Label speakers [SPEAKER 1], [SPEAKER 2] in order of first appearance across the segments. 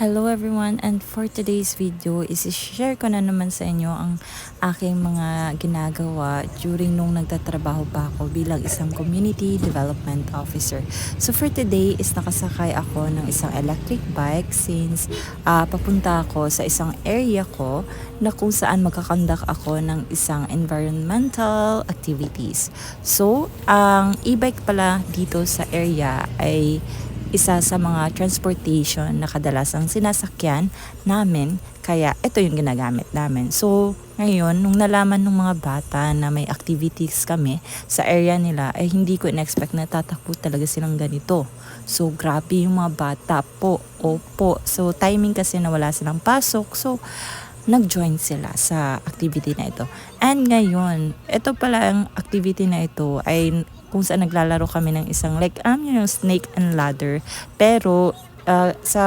[SPEAKER 1] Hello everyone and for today's video is share ko na naman sa inyo ang aking mga ginagawa during nung nagtatrabaho pa ako bilang isang community development officer. So for today is nakasakay ako ng isang electric bike since ah, papunta ako sa isang area ko na kung saan magkakandak ako ng isang environmental activities. So ang e-bike pala dito sa area ay isa sa mga transportation na kadalasang sinasakyan namin. Kaya ito yung ginagamit namin. So, ngayon, nung nalaman ng mga bata na may activities kami sa area nila, ay hindi ko in-expect na tatakbo talaga silang ganito. So, grabe yung mga bata po. Opo. So, timing kasi na wala silang pasok. So, nag-join sila sa activity na ito. And ngayon, ito pala ang activity na ito ay kung saan naglalaro kami ng isang like, alam niyo yung snake and ladder. Pero, uh, sa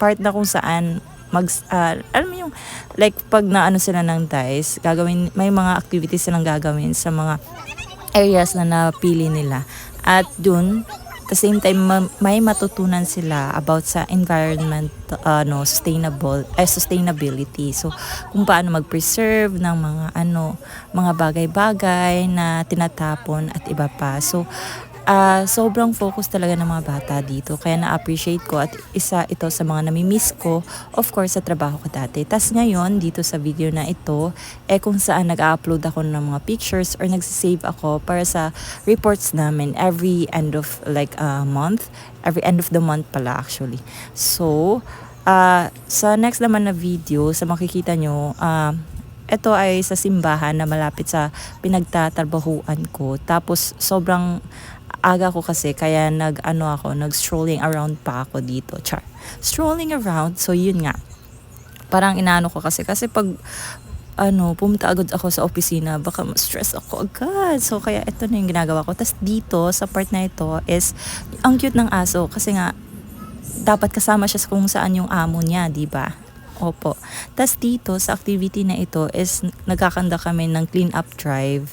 [SPEAKER 1] part na kung saan mag, uh, alam yung, like, pag naano sila ng dice, gagawin, may mga activities silang gagawin sa mga areas na napili nila. At dun, the same time ma- may matutunan sila about sa environment ano sustainable ay sustainability. So kung paano mag-preserve ng mga ano mga bagay-bagay na tinatapon at iba pa. So ah, sobrang focus talaga ng mga bata dito. Kaya na-appreciate ko at isa ito sa mga nami-miss ko of course sa trabaho ko dati. Tas ngayon dito sa video na ito eh kung saan nag-upload ako ng mga pictures or nagsisave ako para sa reports namin every end of like a month. Every end of the month pala actually. So ah, sa next naman na video sa makikita nyo ah, ito ay sa simbahan na malapit sa pinagtatrabahuan ko. Tapos sobrang aga ko kasi kaya nag ano ako nag strolling around pa ako dito char strolling around so yun nga parang inaano ko kasi kasi pag ano, pumunta agad ako sa opisina, baka ma-stress ako agad. So, kaya ito na yung ginagawa ko. Tapos dito, sa part na ito, is, ang cute ng aso. Kasi nga, dapat kasama siya kung saan yung amo niya, di ba? Opo. Tapos dito, sa activity na ito, is nagkakanda kami ng clean up drive.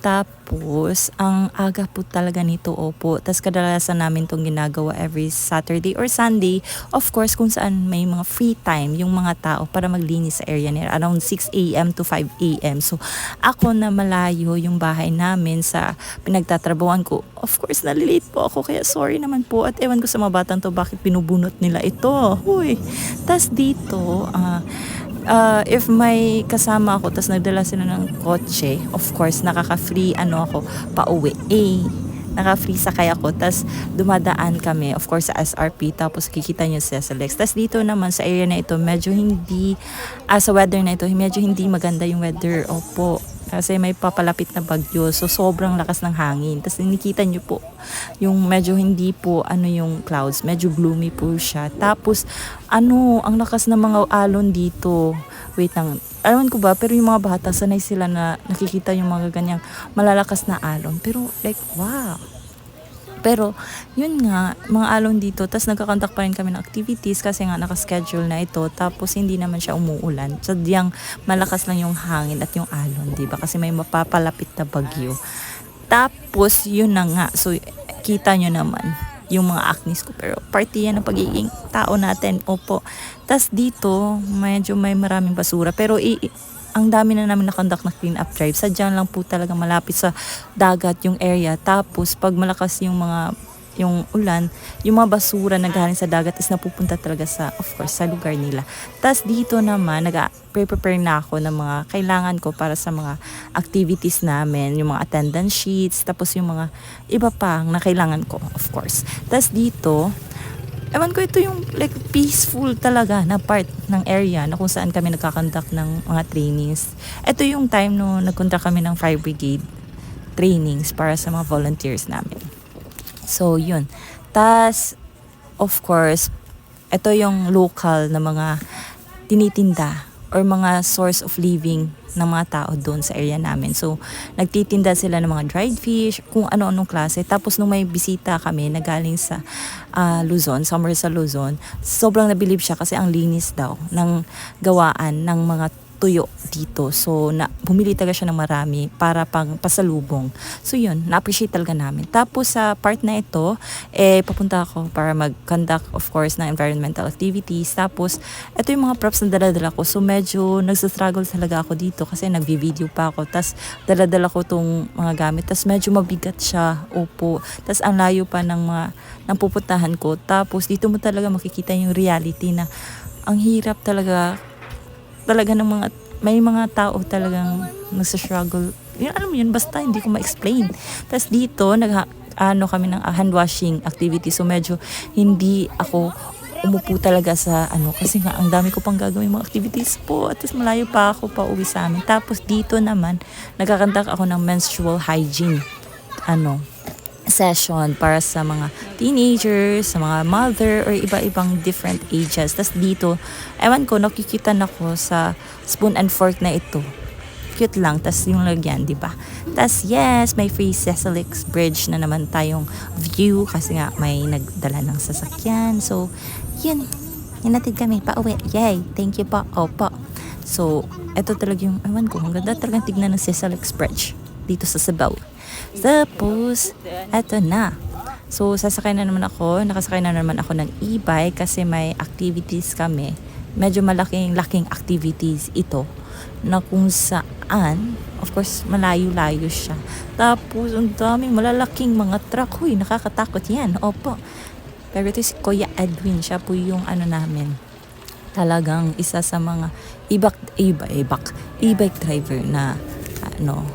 [SPEAKER 1] Tapos, ang aga po talaga nito, opo. Tapos kadalasan namin itong ginagawa every Saturday or Sunday. Of course, kung saan may mga free time yung mga tao para maglinis sa area nila. Around 6 a.m. to 5 a.m. So, ako na malayo yung bahay namin sa pinagtatrabuhan ko. Of course, nalilate po ako. Kaya sorry naman po. At ewan ko sa mga batang to bakit binubunot nila ito. Huy. Tapos dito, ah, uh, if may kasama ako tapos nagdala sila ng kotse, of course, nakaka-free ano ako, pauwi. Eh, naka-free sakay ako. Tapos dumadaan kami, of course, sa SRP. Tapos kikita nyo sa SLX. Tapos dito naman sa area na ito, medyo hindi, ah, sa weather na ito, medyo hindi maganda yung weather. Opo. Kasi may papalapit na bagyo. So, sobrang lakas ng hangin. Tapos, nakikita nyo po, yung medyo hindi po, ano yung clouds. Medyo gloomy po siya. Tapos, ano, ang lakas ng mga alon dito. Wait lang. Alam ko ba, pero yung mga bata, sanay sila na nakikita yung mga ganyang malalakas na alon. Pero, like, wow. Pero, yun nga, mga alon dito, tapos nagkakontak pa rin kami ng activities kasi nga nakaschedule na ito, tapos hindi naman siya umuulan. Sadyang malakas lang yung hangin at yung alon, di ba? Kasi may mapapalapit na bagyo. Tapos, yun na nga. So, kita nyo naman yung mga acnes ko. Pero party yan ng pagiging tao natin. Opo. Tapos dito, medyo may maraming basura. Pero i- ang dami na namin nakondak na clean up drive. Sadyang lang po talaga malapit sa dagat yung area. Tapos pag malakas yung mga yung ulan, yung mga basura na galing sa dagat is napupunta talaga sa, of course, sa lugar nila. Tapos dito naman, nag-prepare na ako ng mga kailangan ko para sa mga activities namin, yung mga attendance sheets, tapos yung mga iba pa na kailangan ko, of course. Tapos dito, ewan ko ito yung like peaceful talaga na part ng area na kung saan kami nagkakonduct ng mga trainings. Ito yung time no nagkontra kami ng fire brigade trainings para sa mga volunteers namin. So yun. Tas of course, ito yung local na mga tinitinda or mga source of living ng mga tao doon sa area namin. So, nagtitinda sila ng mga dried fish, kung ano-anong klase. Tapos, nung may bisita kami na galing sa uh, Luzon, somewhere sa Luzon, sobrang nabilib siya kasi ang linis daw ng gawaan ng mga tuyo dito. So, na, bumili talaga siya ng marami para pang pasalubong. So, yun, na-appreciate talaga namin. Tapos, sa part na ito, eh, papunta ako para mag-conduct, of course, ng environmental activities. Tapos, ito yung mga props na dala-dala ko. So, medyo nagsastruggle talaga ako dito kasi nagvi-video pa ako. Tapos, dala-dala ko tong mga gamit. Tapos, medyo mabigat siya. Opo. Tapos, ang layo pa ng mga ng pupuntahan ko. Tapos, dito mo talaga makikita yung reality na ang hirap talaga talaga ng mga may mga tao talagang nagsa-struggle. Yun, alam mo yun, basta hindi ko ma-explain. Tapos dito, nag ano kami ng hand washing activity. So medyo hindi ako umupo talaga sa ano kasi nga ang dami ko pang gagawin mga activities po at tapos malayo pa ako pa uwi sa amin. Tapos dito naman nagkakandak ako ng menstrual hygiene ano session para sa mga teenagers, sa mga mother, or iba-ibang different ages. Tapos dito, ewan ko, nakikita na ko sa spoon and fork na ito. Cute lang. Tapos yung lagyan, di ba? Tapos yes, may free Cesalix Bridge na naman tayong view kasi nga may nagdala ng sasakyan. So, yun. Hinatid kami pa uwi. Yay! Thank you po. Opo. So, eto talaga yung, ewan ko, ang ganda talagang tignan ng Cesalix Bridge dito sa Cebu. Tapos, eto na. So, sasakay na naman ako. Nakasakay na naman ako ng e-bike kasi may activities kami. Medyo malaking laking activities ito na kung saan, of course, malayo-layo siya. Tapos, ang daming malalaking mga truck. Huy, nakakatakot yan. Opo. Pero ito si Kuya Edwin. Siya po yung ano namin. Talagang isa sa mga iba, ibak, e-bike driver na ano,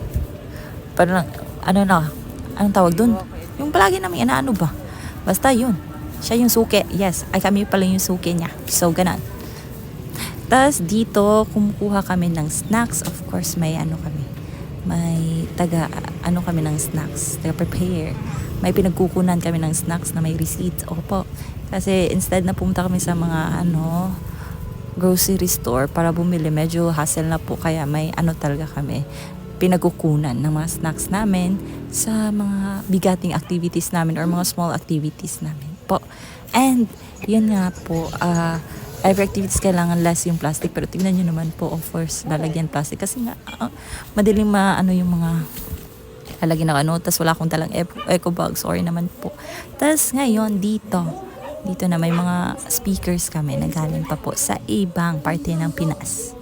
[SPEAKER 1] parang ano na, anong tawag doon? Yung palagi namin inaano ba? Basta yun. Siya yung suke. Yes, ay kami pala yung suke niya. So, ganun. Tapos dito, kumukuha kami ng snacks. Of course, may ano kami. May taga, ano kami ng snacks. Taga prepare. May pinagkukunan kami ng snacks na may receipts. Opo. Kasi instead na pumunta kami sa mga ano, grocery store para bumili, medyo hassle na po. Kaya may ano talaga kami pinagkukunan ng mga snacks namin sa mga bigating activities namin or mga small activities namin po. And, yun nga po, uh, every activities kailangan less yung plastic. Pero tignan nyo naman po of course lalagyan plastic. Kasi nga uh, madaling maano yung mga lalagyan ng ano tas wala akong talang eco bag sorry naman po. Tas ngayon dito dito na may mga speakers kami na galing pa po sa ibang parte ng Pinas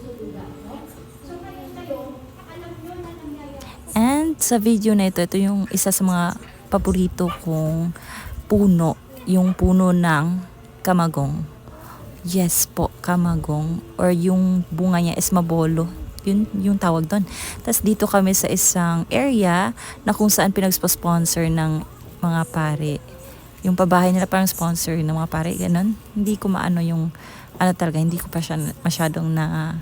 [SPEAKER 1] sa video na ito, ito yung isa sa mga paborito kong puno. Yung puno ng kamagong. Yes po, kamagong. Or yung bunga niya is mabolo. Yun yung tawag doon. Tapos dito kami sa isang area na kung saan pinagsponsor ng mga pare. Yung pabahay nila parang sponsor ng mga pare. Ganun. Hindi ko maano yung ano talaga, hindi ko pa siya masyadong na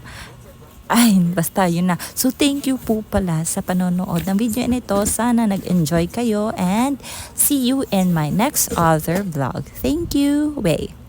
[SPEAKER 1] ay, basta yun na. So, thank you po pala sa panonood ng video nito. Sana nag-enjoy kayo and see you in my next other vlog. Thank you. Way.